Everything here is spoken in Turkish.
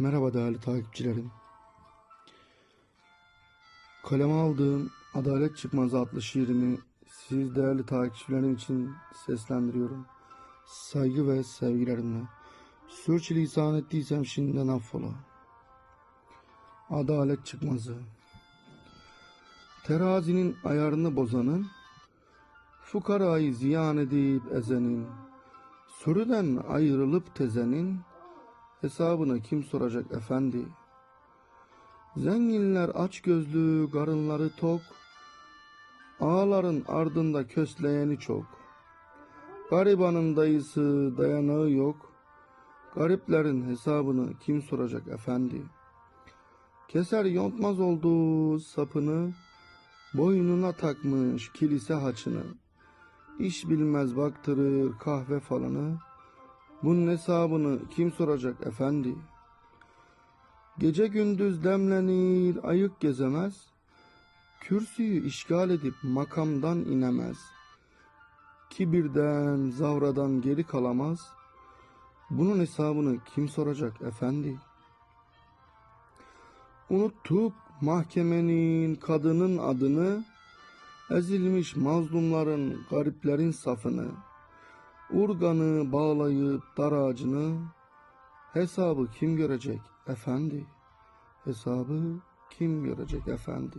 Merhaba değerli takipçilerim. Kaleme aldığım Adalet Çıkmazı adlı şiirimi siz değerli takipçilerim için seslendiriyorum. Saygı ve sevgilerimle. Sürçülisan ettiysem şimdiden affola. Adalet Çıkmazı Terazinin ayarını bozanın, fukarayı ziyan edip ezenin, sürüden ayrılıp tezenin, Hesabını kim soracak efendi? Zenginler aç gözlü, karınları tok, Ağların ardında kösleyeni çok. Garibanın dayısı, dayanağı yok, Gariplerin hesabını kim soracak efendi? Keser yontmaz oldu sapını, Boynuna takmış kilise haçını, İş bilmez baktırır kahve falanı, bunun hesabını kim soracak efendi? Gece gündüz demlenir, ayık gezemez. Kürsüyü işgal edip makamdan inemez. Kibirden, zavradan geri kalamaz. Bunun hesabını kim soracak efendi? Unuttuk mahkemenin, kadının adını, ezilmiş mazlumların, gariplerin safını. Urganı bağlayıp dar ağacını hesabı kim görecek efendi? Hesabı kim görecek efendi?